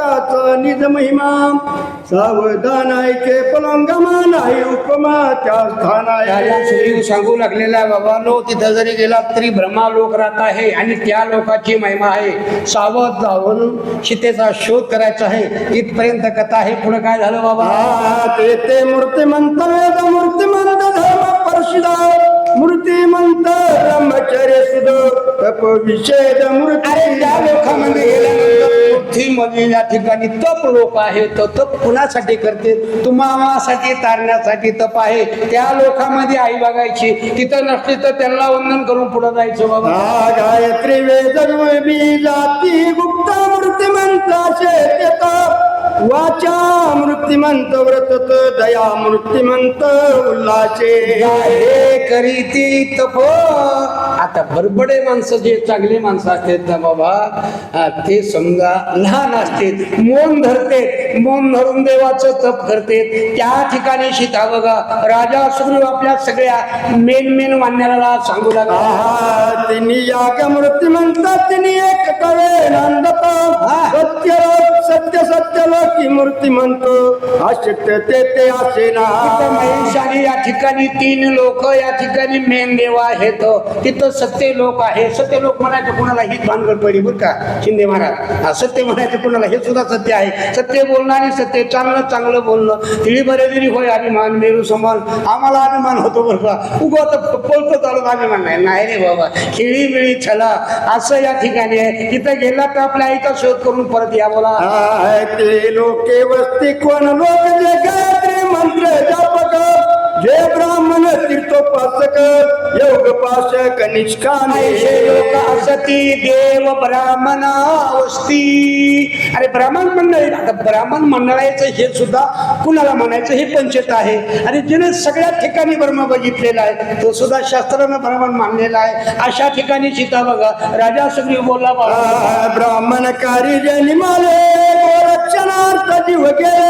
लोकाचा निज महिमा सावधान ऐके पलंगमा नाही उपमा त्या स्थाना राजा सुग्रीव सांगू लागलेला बाबा लो तिथं जरी गेला तरी ब्रह्मा लोक राहत आहे आणि त्या लोकाची महिमा आहे. सावध जाऊन सीतेचा शोध करायचा आहे. इथपर्यंत कथा आहे. पुढे काय झालं बाबा? ते ते मूर्तिमंत वेद मूर्तिमंत धर्म परशिदा मूर्तिमंत ब्रह्मचर्य सुद तप विषेद मूर्ती. अरे त्या लोकांमध्ये गेल्यानंतर पृथ्वीमध्ये या ठिकाणी तप लोक आहेत तर तप कुणासाठी करते? तुम्हासाठी तारण्यासाठी तप आहे. त्या लोकांमध्ये आई बघायची तिथं नसली तर त्यांना वंदन करून पुढे जायचं बाबा. गायत्री वेदन मी जाती गुप्त म्हणता शेत वाचा मूर्तिमंत व्रतत दया मूर्तिमंत उल्लाचे हे करीती तप। आता बडबडे माणसं जे चांगले माणसं असतात ना बाबा ते समजा लहान असतात मौन धरते मौन धरून देवाचं तप करते त्या ठिकाणी सीता बघा राजा सुग्रीव आपल्या सगळ्या मेन मेन मान्याला सांगू लागला. तिनी याग मूर्तिमंत तिनी एक कळे नंदत. सत्य सत्य सत्य लोकी मूर्तिमंत अशक्य ते ते असे ना तिथं महेशाने या ठिकाणी तीन लोक या ठिकाणी मेन देवा आहेत. तिथं सत्य लोक आहे. सत्य लोक म्हणायचं कुणाला ही भानगड पडली बरं का? शिंदे महाराज. सत्य म्हणायचं कुणाला हे सुद्धा सत्य आहे. सत्य बोलणं आणि सत्य चांगलं चांगलं बोलणं. तिळी बरे दिली होय अभिमान मेरू समान आम्हाला अभिमान होतो बरं का? उगवत बोलतो चालत अभिमान नाही. नाही रे बाबा. खिळी मिळी छला. असं या ठिकाणी आहे. तिथं गेला तर आपल्या आईचा शोध करून परत या बोला. लोके वस्ती कोण लोक जे तीर्थोपासक योग पाशक निष्कामे असती देव ब्राह्मण वस्ती अरे ब्राह्मण मंडळी आता ब्राह्मण मंडळाचं हे सुद्धा कुणाला म्हणायचं हे पंचत आहे. आणि जिने सगळ्या ठिकाणी ब्रह्म बघितलेला आहे तो सुद्धा शास्त्रानं ब्राह्मण मानलेला आहे. अशा ठिकाणी सीता बघा राजा बाबा आ, ब्राह्मण कार्य जनी माले रक्षणार्थ जीव गेले.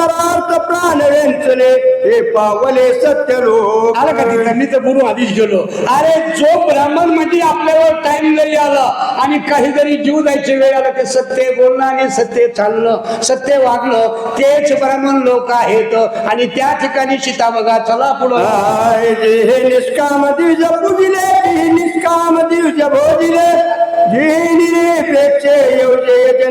परोपकारार्थ प्राण वेंचले हे पावले सत्य लोक. आलं का तिथं मी तर बोलू आधीच गेलो. अरे जो ब्राह्मण आपल्यावर टाइम जरी आला आणि काही जरी जीव द्यायचे वेळ आला ते सत्य बोलणं आणि सत्य चालणं सत्य वागणं तेच ब्राह्मण लोक आहेत. आणि त्या ठिकाणी सीता बघा चला पुढं. हे निष्काम दिवज पूजिले ती निष्काम दिवज भोजिले जे निरपेक्षे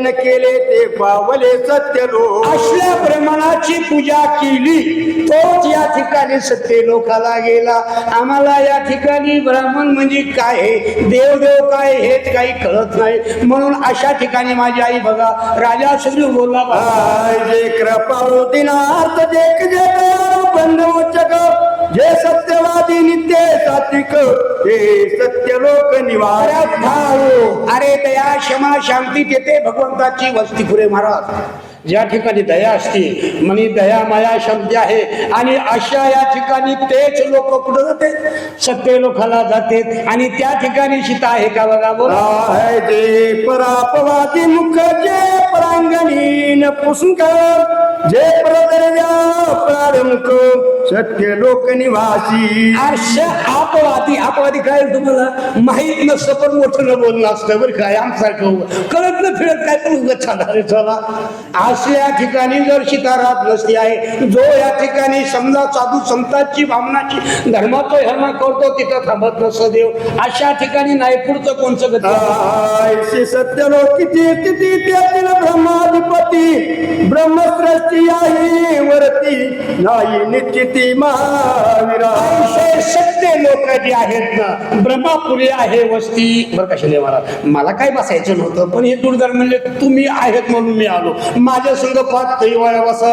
यजन केले ते पावले सत्य लोक असल्या ब्रह्मणाची पूजा केली. तोच या ठिकाणी सत्य लोकाला गेला. आम्हाला या ठिकाणी ब्राह्मण म्हणजे काय आहे देव देव काय हेच काही कळत नाही. म्हणून अशा ठिकाणी माझी आई बघा राजा सुग्रीव बोलला बा आय, जे कृपाळू दिनार्थ जे जे बंधू जे सत्यवादी नित्य सात्विक. ते सत्य लोक निवार भाऊ अरे दया क्षमा शांती तेथे भगवंताची वस्ती पुरे महाराज. ज्या ठिकाणी दया असते म्हणे दया माया शब्द आहे आणि अशा या ठिकाणी तेच लोक कुठं जाते? सत्य लोकाला जाते आणि त्या ठिकाणी सीता आहे का बघा बोल. परापवादी मुख जे परांगणी न पुष्कर जे प्रदर्या प्रारंभ सत्य लोक निवासी अशा अपवादी अपवादी काय तुम्हाला माहीत नसतं पण मोठं न बोलणं असतं बरं काय आमसारखं कळत न फिरत काय पण उगत चालणार चला असल्या ठिकाणी जर राहत नसती आहे जो या ठिकाणी समजा साधू संतांची भावनाची धर्माचं धर्म करतो तिथं थांबत नसतं देव अशा ठिकाणी नाही पुढचं कोणचं गती सत्य लोक किती किती त्यातील ब्रह्माधिपती ब्रह्मसृष्टी आहे वरती. नाही निश्चिती महावीरा सत्य लोक जे आहेत ना ब्रह्मापुरी आहे वस्ती. बरं का शिले मला मला काय बसायचं नव्हतं पण हे दुर्धर म्हणले तुम्ही आहेत म्हणून मी आलो. माझ्या संघ पाच हिवाळ्या बसा.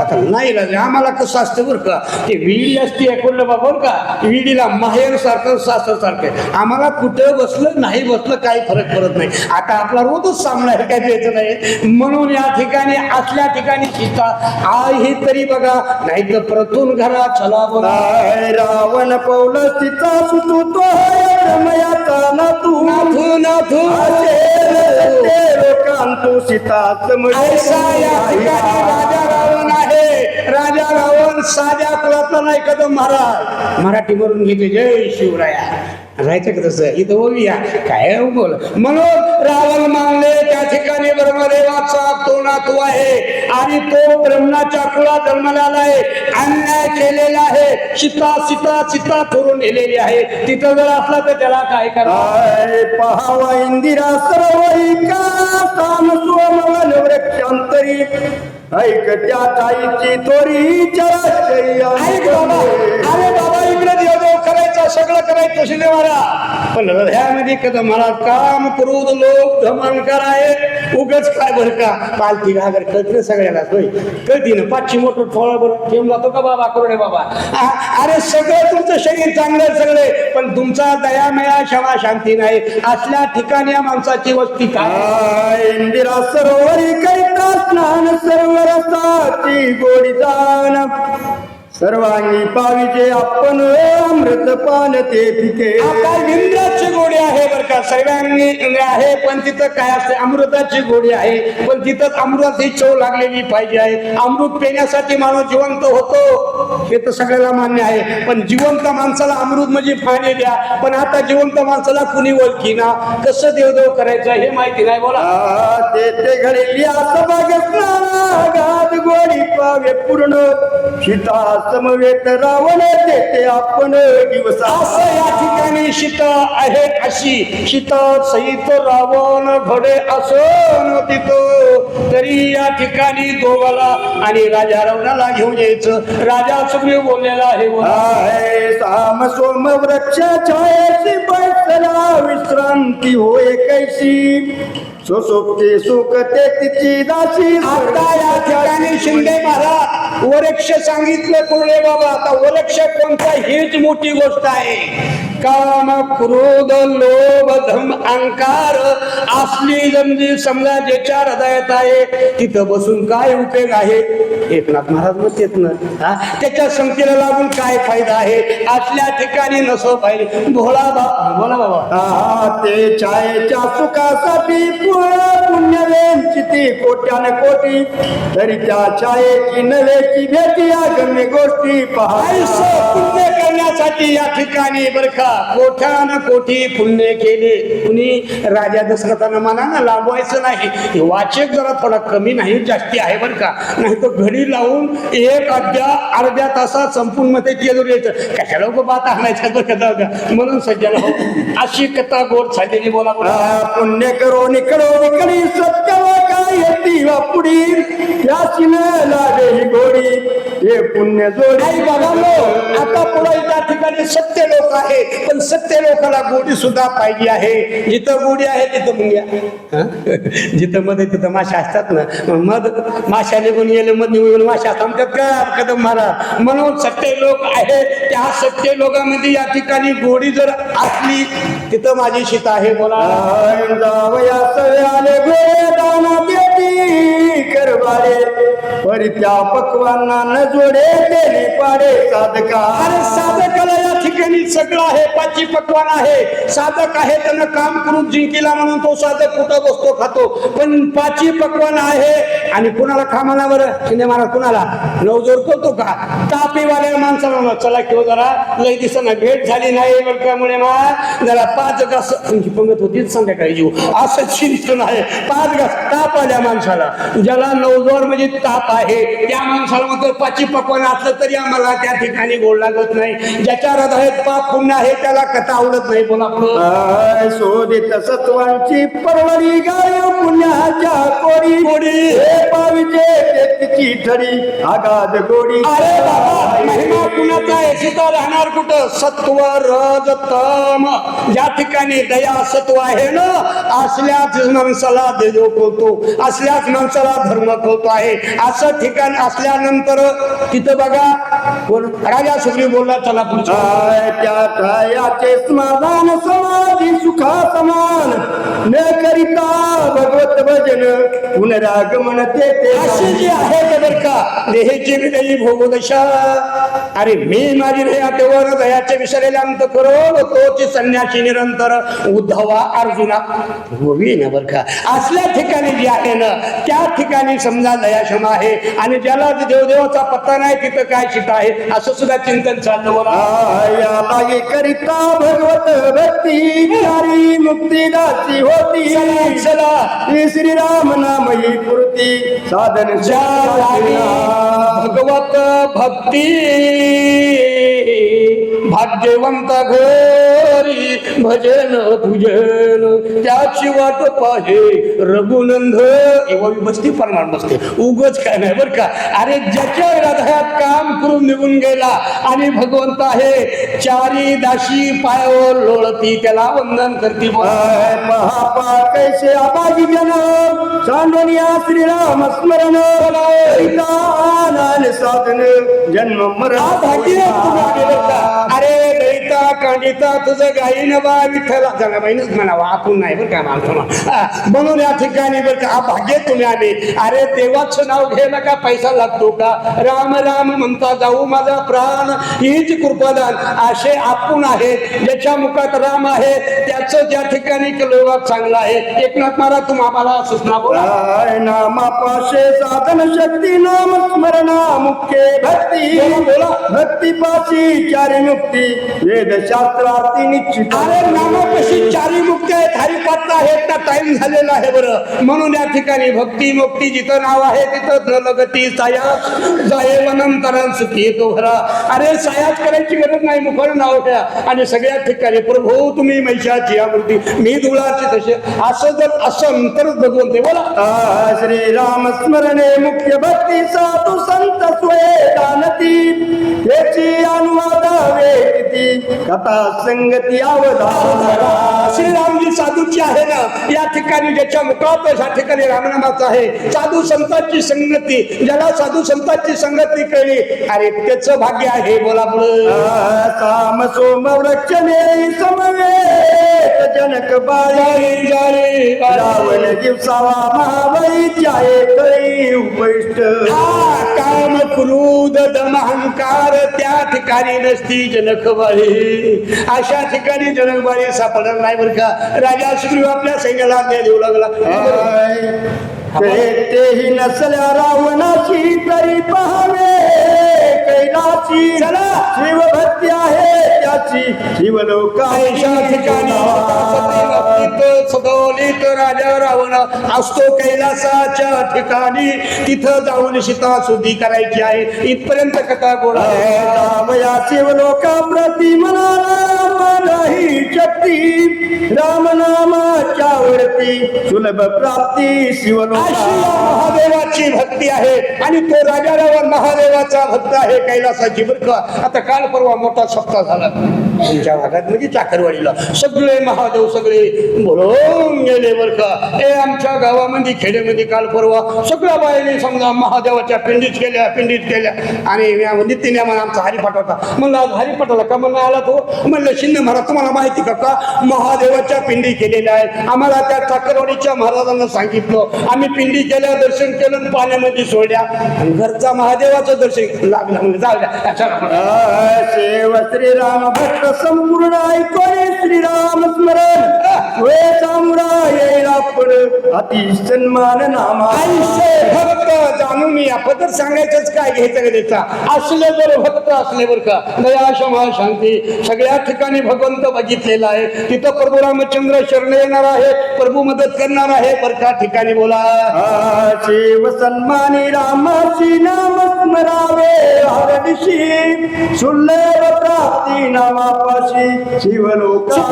आता नाही लागले आम्हाला कसं असतं बरं का ते विडी असते ऐकवलं बाबा का? विडीला माहेर सारखं सासर सारखं आम्हाला कुठं बसलं नाही बसलं काही फरक पडत नाही. आता आपला रोजच सामना काय द्यायचं नाही. म्हणून या ठिकाणी असल्या ठिकाणी सीता आहे तरी बघा. नाही तर प्रतून घरा चला बघा. रावण पौल सीता सुतू तो रमयाचा ना तू नाथू. नाथू या ठिकाणी राजा रावण आहे. राजा रावण साध्या कुलातला नाही कदम महाराज? मराठी म्हणून घेते. जय शिवराया. राहायचं का तसं? इथं ओविया काय बोल म्हणून रावण मानले त्या ठिकाणी ब्रह्मदेवाचा तो नातू आहे. आणि तो ब्रह्माच्या कुळा जन्मलेला आहे. अन्याय केलेला आहे. सीता सीता सीता करून नेलेली आहे. तिथं जर असला तर त्याला काय करा आय पहावा इंदिरा काम सोमवन वृक्षांतरी ऐक त्या ताईची थोरी ऐक बाबा सगळं करायचं शिले मला पण हृदयामध्ये कदम मला काम क्रोध लोक धमानकार आहे उगच काय बरं का? पालती घागर कळते सगळ्याला होय. कळती ना पाचशे मोठं फळ बरं ठेवून जातो का बाबा करोडे बाबा? अरे सगळं तुमचं शरीर चांगलं सगळे. पण तुमचा दयामया क्षमा शांती नाही. असल्या ठिकाणी या माणसाची वस्ती काय? इंदिरा सरोवरी कैता स्नान सर्व रसाची गोडी जाण. सर्वांगी पाविजे आपण अमृत पान ते पिके. आता इंद्राची गोडी आहे बरं का? सर्वांनी आहे पण तिथं काय असते? अमृताची गोडी आहे. पण तिथं अमृताची चव लागलेली पाहिजे आहे. अमृत पिण्यासाठी माणूस जिवंत होतो. हे तर सगळ्याला मान्य आहे. पण जिवंत माणसाला अमृत म्हणजे पाणी द्या. पण आता जिवंत माणसाला कुणी ओळखी ना कसं देवदेव करायचं हे माहिती नाही बोला. ते ते गाद गोडी पावे पूर्ण. सीता समवेत रावण ते आपण दिवस. असं या ठिकाणी शीत आहे अशी. शीत सहित रावण घडे असं तिथं. तरी या ठिकाणी दोघाला आणि राजा रावणाला घेऊन यायचं. राजा सुग्रीव बोललेला आहे साम सोम वृक्ष छायसी बैसला विश्रांती होय कैसी? सुसुप्ती सुख ते तिची दासी आता या ठिकाणी शिंदे महाराज वृक्ष सांगितलं कुर्ले बाबा आता वृक्ष कोणता हीच मोठी गोष्ट आहे. काम क्रोध लोभ धम अहंकार असली जमजी समजा ज्याच्या हृदयात आहे तिथं बसून काय उपयोग आहे? एकनाथ महाराज म्हणतेत ना हा त्याच्या संगतीला लागून काय फायदा आहे? असल्या ठिकाणी नसो पाहिजे. भोळा बा बोला बाबा. ते छायेच्या सुखासाठी कोट्यान कोटी. तरी त्या छायेची नव्हेची भेटी आगम्य गोष्टी आयुष्य पहा पुण्य करण्यासाठी या ठिकाणी बर का कोट्यान कोटी पुण्य केले? कुणी राजा दशरथानं मनानं ना लांबवायचं नाही. हे वाचक जरा थोडा कमी नाही जास्ती आहे बरं का. नाही तर घडी लावून एक अर्ध्या अर्ध्या तासात संपूर्णमध्ये केलं यायचं. कशा लोक बात आणायचं? बरं का जाऊ म्हणून सज्जन हो अशी कथा गोड झालेली बोला पुण्य करो निकडो निकडी सत्य येती वापुडी त्याची न लागे ही गोडी. हे पुण्य जोडी. आई बाबांनो आता पुढे त्या ठिकाणी सत्य लोक आहे पण सत्य लोकांना गोडी सुद्धा पाहिजे आहे. जिथं गोडी आहे तिथं मुंग्या? जिथं मध्ये तिथं माशा असतात ना. मध माशा निघून गेले मध निघून गेले माशा थांबतात का कदम मारा म्हणून सत्य लोक आहेत त्या सत्य लोकांमध्ये या ठिकाणी गोडी जर असली तिथं माझी सीता आहे बोला. जावया सव्याले गोळे दाना देती परी त्या पकवांना न जोडे देणे पाडे साधका. अरे साधकाला ठिकाणी सगळं आहे पाची पकवान आहे. साधक आहे त्यानं काम करून जिंकीला म्हणून तो साधक कुठं बसतो खातो. पण पाची पकवान आहे आणि कुणाला खामाला बरं? शिंदे महाराज कुणाला? नवजोर करतो का? तापीवाल्या माणसाला म्हणा, चला किंवा हो जरा लय दिसताना भेट झाली नाही त्यामुळे मा. जरा पाच घास तुमची पंगत होतीच संध्याकाळी जीव. असं चिंतन आहे. पाच घास ताप आल्या माणसाला. ज्याला नवजोर म्हणजे ताप आहे त्या माणसाला म्हणतो पाची पकवान असलं तरी आम्हाला त्या ठिकाणी गोड लागत नाही. ज्याच्या हृदयात पाप पुण्य आहे त्याला कथा आवडत नाही बोला पुढं. शोधित सत्वांची परवरी गाय पुण्याच्या कोडी कोडी. हे पाविजे तिची ठरी आगाध गोडी. अरे बाबा महिमा सीता राहणार कुठं? सत्व रज तम. ज्या ठिकाणी दया सत्व आहे ना असल्याच माणसाला देव कळतो असल्याच माणसाला धर्म कळतो आहे. असं ठिकाण असल्यानंतर तिथं बघा कोण राजा सुग्री बोलला चला पुढचा. आय त्या ठायाचे समाधान समाधी सुखा समान. न करिता भगवत भजन पुनरागमन ते जी आहे बरं का देहेची विदयी भोगदशा. अरे मी माझी ध्येया तेव्हा दयाचे विसरलेले अंत करो तोची संन्यासी निरंतर. उद्धवा अर्जुना होवी ना बरं का? असल्या ठिकाणी जी आहे ना त्या ठिकाणी समजा दयाक्षमा आहे आणि ज्याला देवदेवाचा पत्ता नाही तिथं काय शिका आहे असं सुद्धा चिंतन चाललं बोला. करिता भगवत भक्ती चारी मुक्तीदाची होती. चला. ही श्रीराम नाम ही पूर्ती साधन भगवत भक्ती भाग्यवंत घरी भजन पूजन त्याची वाट पाहे रघुनंद. एवढा विभस्ती परमाण बसते उगच काय नाही बरं का? अरे ज्याच्या हृदयात काम करून निघून गेला आणि भगवंत आहे चारी दाशी पायावर लोळती त्याला वंदन करती महापा कैसे आबाजी जन सांडोनिया श्रीराम स्मरण. साधन जन्म मरण. हा भाग्य तुला दिलं का? अरे दैता कांडिता तुझं गायीन बा विठ्ठला. जनाबाईनच म्हणावं आपण नाही बरं का माणसं म्हणून या ठिकाणी बरं का भाग्य तुम्ही आले. अरे देवाचं नाव घ्यायला का पैसा लागतो का? राम राम म्हणता जाऊ माझा प्राण हीच कृपादान. असे आपण आहेत ज्याच्या मुखात राम आहे त्याचं ज्या ठिकाणी केलं चांगलं आहे. एकनाथ महाराज तुम्ही आम्हाला सूचना बोला. नामापाशे साधन शक्ती नाम स्मरणा मुख्य भक्ती. बोला, बोला. भक्ती पाशी चारी मुक्ती. वेद शास्त्रार्थी निश्चित अरे नामं कशी चारी मुक्ती आहेत हरिपात्र आहेत ना टाइम झालेला आहे बरं. म्हणून या ठिकाणी भक्ती मुक्ती जिथं नाव आहे तिथं लगती सायास. जाये सुखी येतो भरा अरे सायास करायची गरज नाही मुखर नाव घ्या. आणि सगळ्या ठिकाणी प्रभू तुम्ही मैशाची आवृत्ती मी धुळाची तसे. असं जर असं तरच भगवंत. बोला. आ, श्रीराम स्मरणे मुख्य भक्ती साधू संत स्वये दानती. याची अनुवाद वेदिती कथा संगती अवधान श्रीरामजी साधूची आहे ना या ठिकाणी ज्याच्या मुखात या ठिकाणी रामनामाचं आहे. साधू संतांची संगती ज्याला साधू संतांची संगती कळली अरे त्याचं भाग्य आहे बोला बोल काम सोम वृक्ष समवे. जनक जारे, जारे, रावण दिवसावा महाबाई जाये कळी उपैष्ट हा काम क्रोध दमहंकार त्या ठिकाणी नसती जनकबाई अशा ठिकाणी जनकबाई सापडणार नाही बरं का? राजा सुग्रीव आपल्या सैन्याला आज्ञा देऊ लागला. तेही नसल्या रावणाची तरी पहावे. कैलाची चला. शिवभक्ती आहे त्याची. सदोलित राजा रावण असतो कैलासाच्या ठिकाणी. तिथं जाऊन सीता शुद्धी करायची आहे. इथपर्यंत कथा गोळा. रामया शिवलोका प्रती मनाला मनाही शक्ती. राम नामाच्या वरती सुलभ प्राप्ती शिवलोका. महादेवाची भक्ती आहे. आणि तो राजा रावण महादेवाचा भक्त आहे कैलासाची बरं का आता काल परवा मोठा सप्ताह झाला. तुमच्या भागात म्हणजे चाकरवाडीला. सगळे महादेव सगळे बोलून गेले बरं का हे आमच्या गावामध्ये खेड्यामध्ये काल परवा सगळ्या बाईने समजा महादेवाच्या पिंडीत केल्या पिंडीत केल्या आणि तिने मला आमचा हरिपाठ होता. म्हणलं आज हरिपाठाला का म्हणलं आला तो हो? म्हणलं शिंदे महाराज तुम्हाला माहिती का का महादेवाच्या पिंडी केलेल्या आहेत. आम्हाला त्या ठाकरवाडीच्या महाराजांना सांगितलं. आम्ही पिंडी केल्या दर्शन केलं पाण्यामध्ये सोडल्या. घरचा महादेवाचं दर्शन लागलं म्हणजे जाऊ द्या चला. शिव श्रीराम भक्त संपूर्ण ऐकोने श्रीराम अति सन्मान नामा. आयुष्य भक्त जाणून या पदर सांगायचंच काय घ्यायचं का त्याचा? असले जर भक्त असले बरं का. दया क्षमा शांती. सगळ्या ठिकाणी भगवंत बघितलेला आहे. तिथं प्रभू रामचंद्र शरण येणार आहे. प्रभू मदत करणार आहे. बरं का ठिकाणी बोला. शिव सन्मानी रामाची नाम स्मरावे हरदिशी प्राप्ती नामापाशी शिवलोका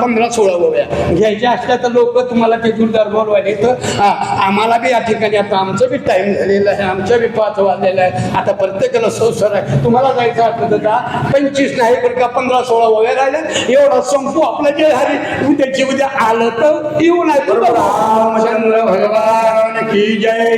पंधरा- सोळा गोव्या घ्यायच्या असल्या तर लोक तुम्हाला ते जोरदार बोलवायला येतं हा, आम्हाला बी या ठिकाणी आता आमचं बी टाइम झालेलं आहे आमचं बी पाच वाजलेलं आहे. आता प्रत्येकाला संसार आहे. तुम्हाला जायचं असलं तर जा. पंचवीस नाही बरं का पंधरा सोळा गोव्या राहिल्या एवढा संपू आपलं जे हरी. उद्याची उद्या आलं तर येऊ नाही तर बघा. रामचंद्र भगवान की जय.